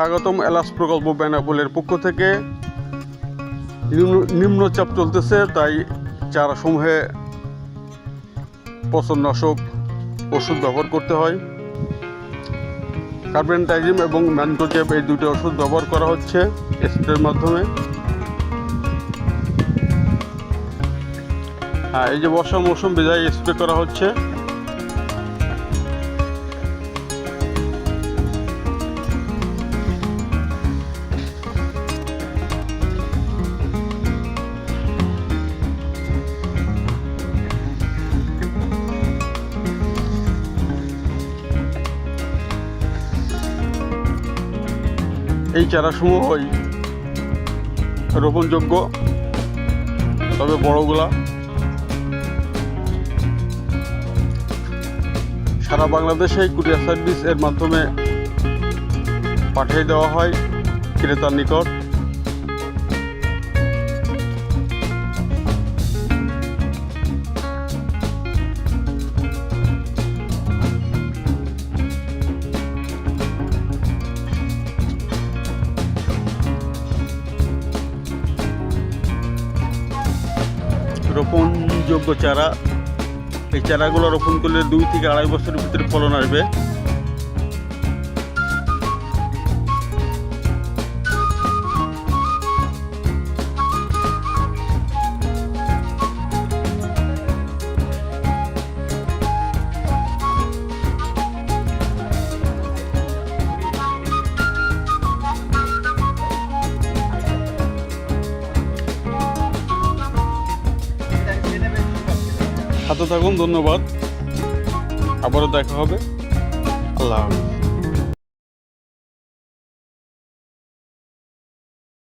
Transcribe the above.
স্বাগতম এলাস প্রকল্প বেনাপোলের পক্ষ থেকে। নিম্ন- নিম্নচাপ চলতেছে, তাই চারাসমূহে পচননাশক ওষুধ ব্যবহার করতে হয়। কার্বেন্টাইজিম এবং ম্যানকোজেব এই দুটি ওষুধ ব্যবহার করা হচ্ছে স্প্রের মাধ্যমে। হ্যাঁ এই যে বর্ষা মৌসুম, বিদায় স্প্রে করা হচ্ছে। এই চারাসমূহই রোপণযোগ্য। তবে বড়গুলা সারা বাংলাদেশে কুরিয়ার সার্ভিস এর মাধ্যমে পাঠিয়ে দেওয়া হয় ক্রেতার নিকট। রোপণযোগ্য চারা। এই চারাগুলো রোপণ করলে দুই থেকে আড়াই বছরের ভিতরে ফলন আসবে। হাতে থাকুন ধন্যবাদ। আবারও দেখা হবে। আল্লাহ হাফেজ।